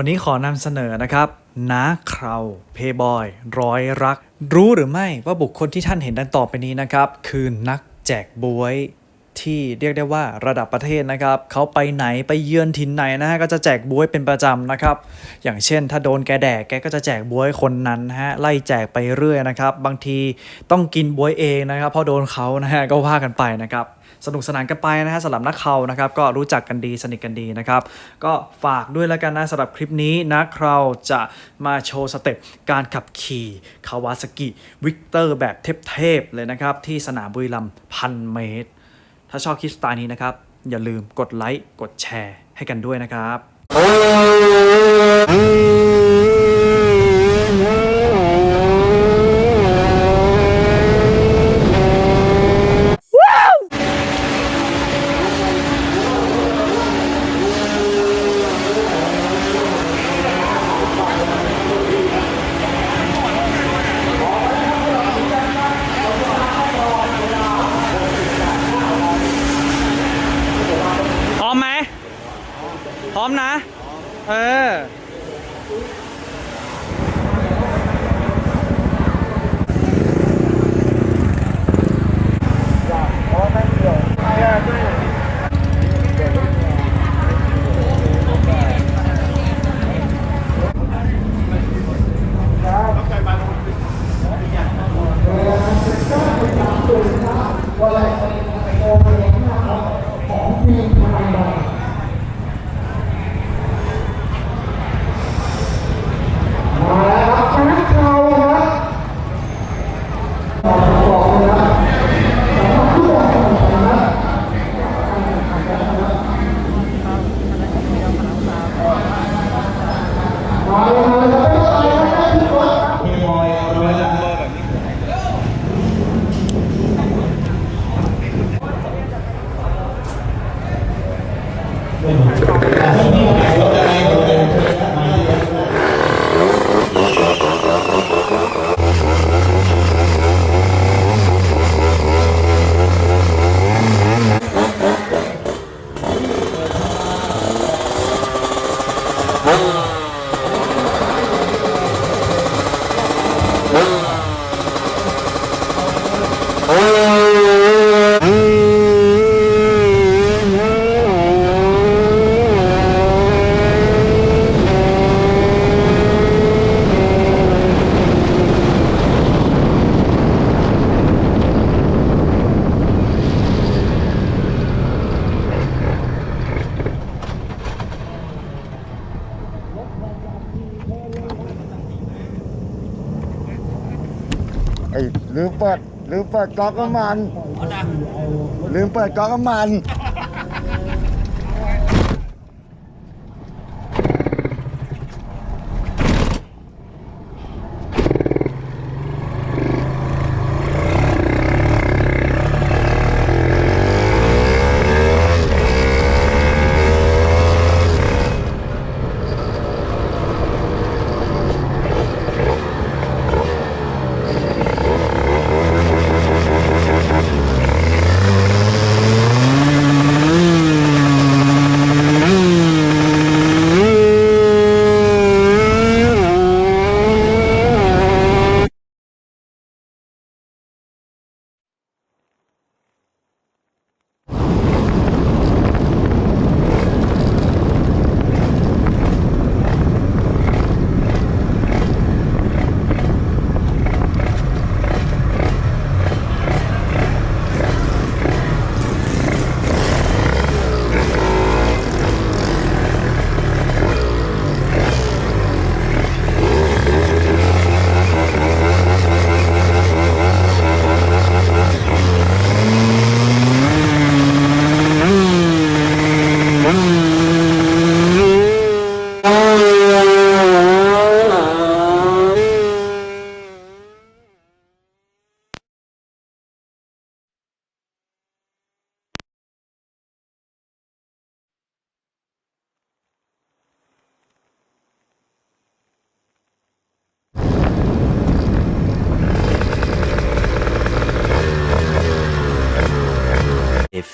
วันนี้ขอนำเสนอนะครับน้าคราวเพย์บอยร้อยรัก รู้หรือไม่ว่าบุคคลที่ท่านเห็นดังต่อไปนี้นะครับ คือนักแจกบวยที่เรียกได้ว่าระดับประเทศนะครับเขาไปไหนไปเยือนถิ่นไหนนะฮะก็จะแจกบวยเป็นประจำนะครับ อย่างเช่น ถ้าโดนแกแดกแกก็จะแจกบวยคนนั้นฮะไล่แจกไปเรื่อยนะครับ บางทีต้องกินบวยเองนะครับเพราะโดนเขานะฮะก็ว่ากันไปนะครับ สนุกสนานกันไปนะฮะสำหรับนักเขานะครับก็รู้จักกันดีสนิทกันดีนะครับก็ฝากด้วยแล้วกันนะสำหรับคลิปนี้นักเราจะมาโชว์สเต็ปการขับขี่คาวาซากิวิกเตอร์แบบเทพๆเลยนะครับที่สนามบุรีรัมย์พันเมตร ถ้าชอบคลิปสไตล์นี้นะครับอย่าลืมกดไลค์กดแชร์ให้กันด้วยนะครับ ไอ้ ลืมเปิดลืมเปิดก๊อกน้ำมัน ลืมเปิดก๊อกน้ำมัน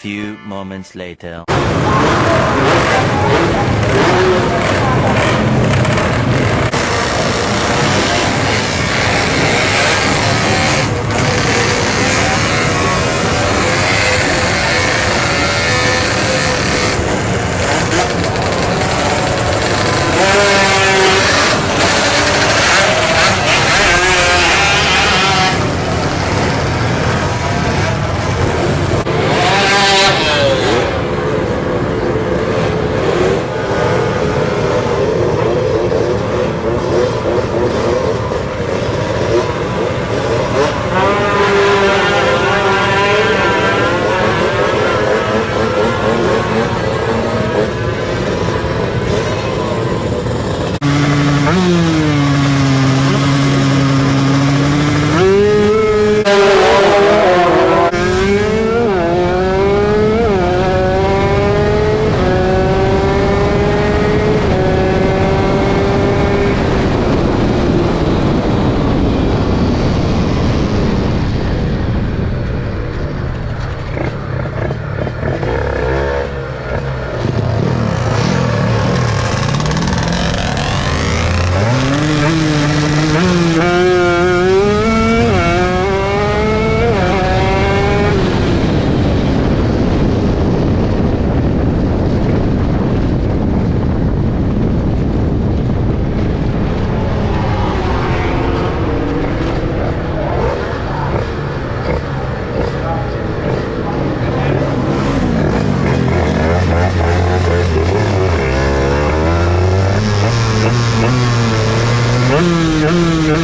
few moments later.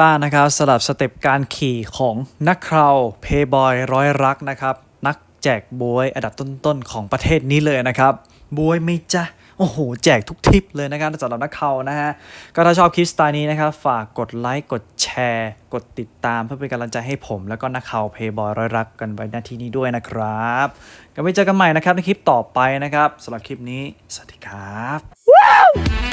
บ้างนะครับสลับสเต็ปการขี่ของนักคราวเพย์บอยร้อยรักนะครับ นักแจกบวยอันดับต้นๆของประเทศนี้เลยนะครับบวยไม่จ้ะโอ้โห แจกทุกทิปเลยนะครับสำหรับนักเขานะฮะ ก็ถ้าชอบคลิปสไตล์นี้นะครับ ฝากกดไลค์ กดแชร์ กดติดตามเพื่อเป็นกำลังใจให้ผม แล้วก็นักเขาเพย์บอยร้อยรักกันไว้หน้าที่นี้ด้วยนะครับก็ไว้เจอกันใหม่นะครับในคลิปต่อไปนะครับสำหรับคลิปนี้ สวัสดีครับ